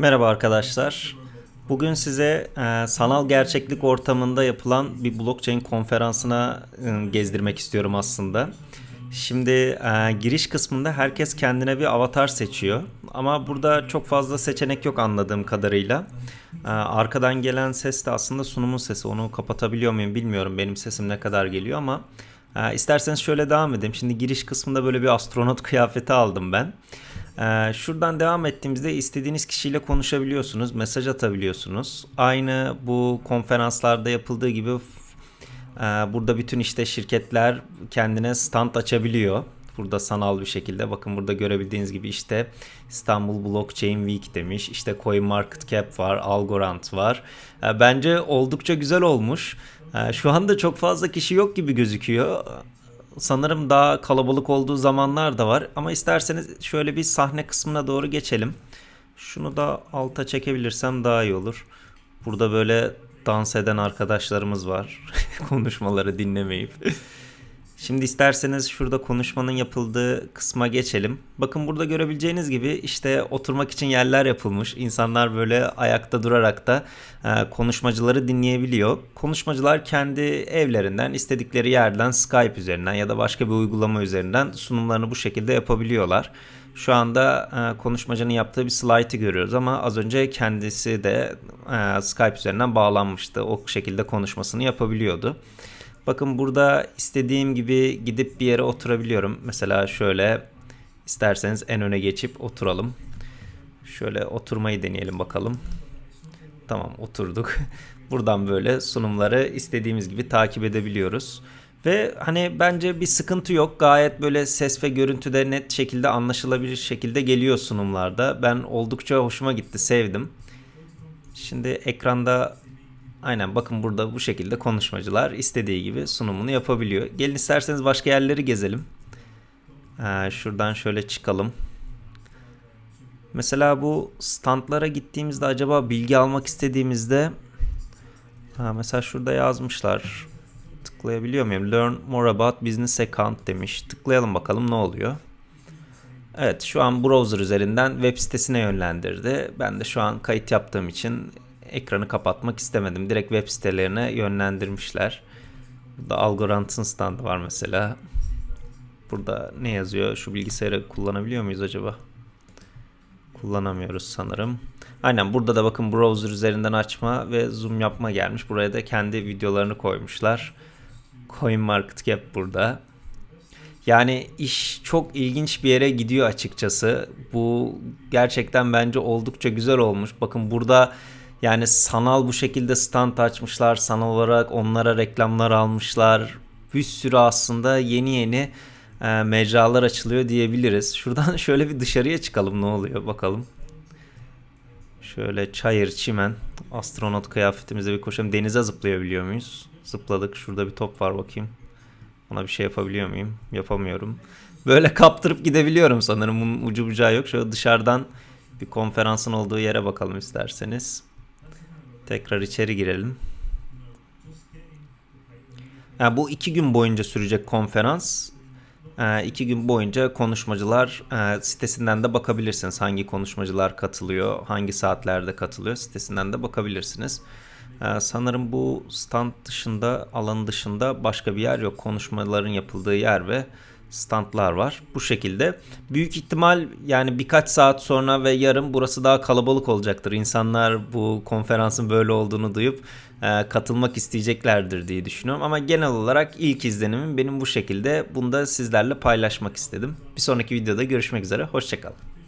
Merhaba arkadaşlar. Bugün size e, sanal gerçeklik ortamında yapılan bir blockchain konferansına e, gezdirmek istiyorum aslında. Şimdi e, giriş kısmında herkes kendine bir avatar seçiyor. Ama burada çok fazla seçenek yok anladığım kadarıyla. E, arkadan gelen ses de aslında sunumun sesi. Onu kapatabiliyor muyum bilmiyorum. Benim sesim ne kadar geliyor ama e, isterseniz şöyle devam edeyim. Şimdi giriş kısmında böyle bir astronot kıyafeti aldım ben. Ee, şuradan devam ettiğimizde istediğiniz kişiyle konuşabiliyorsunuz, mesaj atabiliyorsunuz. Aynı bu konferanslarda yapıldığı gibi e, burada bütün işte şirketler kendine stand açabiliyor. Burada sanal bir şekilde bakın burada görebildiğiniz gibi işte İstanbul Blockchain Week demiş. İşte CoinMarketCap var, Algorand var. E, Bence oldukça güzel olmuş. E, Şu anda çok fazla kişi yok gibi gözüküyor. Sanırım daha kalabalık olduğu zamanlar da var. Ama isterseniz şöyle bir sahne kısmına doğru geçelim. Şunu da alta çekebilirsem daha iyi olur. Burada böyle dans eden arkadaşlarımız var. Konuşmaları dinlemeyip. Şimdi isterseniz şurada konuşmanın yapıldığı kısma geçelim. Bakın burada görebileceğiniz gibi işte oturmak için yerler yapılmış. İnsanlar böyle ayakta durarak da e, konuşmacıları dinleyebiliyor. Konuşmacılar kendi evlerinden, istedikleri yerden Skype üzerinden ya da başka bir uygulama üzerinden sunumlarını bu şekilde yapabiliyorlar. Şu anda e, konuşmacının yaptığı bir slaytı görüyoruz ama az önce kendisi de e, Skype üzerinden bağlanmıştı. O şekilde konuşmasını yapabiliyordu. Bakın burada istediğim gibi gidip bir yere oturabiliyorum. Mesela şöyle isterseniz en öne geçip oturalım. Şöyle oturmayı deneyelim bakalım. Tamam oturduk. Buradan böyle sunumları istediğimiz gibi takip edebiliyoruz. Ve hani bence bir sıkıntı yok. Gayet böyle ses ve görüntüde net şekilde anlaşılabilir şekilde geliyor sunumlarda. Ben oldukça hoşuma gitti, sevdim. Şimdi ekranda aynen bakın burada bu şekilde konuşmacılar istediği gibi sunumunu yapabiliyor. Gelin isterseniz başka yerleri gezelim. Ee, şuradan şöyle çıkalım. Mesela bu standlara gittiğimizde acaba bilgi almak istediğimizde ha, mesela şurada yazmışlar. Tıklayabiliyor muyum? Learn more about business account demiş. Tıklayalım bakalım ne oluyor. Evet şu an browser üzerinden web sitesine yönlendirdi. Ben de şu an kayıt yaptığım için ekranı kapatmak istemedim. Direkt web sitelerine yönlendirmişler. Burada Algorand'ın standı var mesela. Burada ne yazıyor? Şu bilgisayarı kullanabiliyor muyuz acaba? Kullanamıyoruz sanırım. Aynen burada da bakın browser üzerinden açma ve zoom yapma gelmiş. Buraya da kendi videolarını koymuşlar. CoinMarketCap burada. Yani iş çok ilginç bir yere gidiyor açıkçası. Bu gerçekten bence oldukça güzel olmuş. Bakın burada yani sanal bu şekilde stand açmışlar. Sanal olarak onlara reklamlar almışlar. Bir sürü aslında yeni yeni e, mecralar açılıyor diyebiliriz. Şuradan şöyle bir dışarıya çıkalım ne oluyor bakalım. Şöyle çayır, çimen, astronot kıyafetimizde bir koşalım. Denize zıplayabiliyor muyuz? Zıpladık. Şurada bir top var bakayım. Ona bir şey yapabiliyor muyum? Yapamıyorum. Böyle kaptırıp gidebiliyorum sanırım. Bunun ucu bucağı yok. Şöyle dışarıdan bir konferansın olduğu yere bakalım isterseniz. Tekrar içeri girelim. Yani bu iki gün boyunca sürecek konferans. Ee, iki gün boyunca konuşmacılar e, sitesinden de bakabilirsiniz. Hangi konuşmacılar katılıyor, hangi saatlerde katılıyor sitesinden de bakabilirsiniz. Ee, sanırım bu stand dışında, alan dışında başka bir yer yok. Konuşmaların yapıldığı yer ve standlar var. Bu şekilde. Büyük ihtimal yani birkaç saat sonra ve yarın burası daha kalabalık olacaktır. İnsanlar bu konferansın böyle olduğunu duyup e, katılmak isteyeceklerdir diye düşünüyorum. Ama genel olarak ilk izlenimim benim bu şekilde. Bunu da sizlerle paylaşmak istedim. Bir sonraki videoda görüşmek üzere. Hoşçakalın.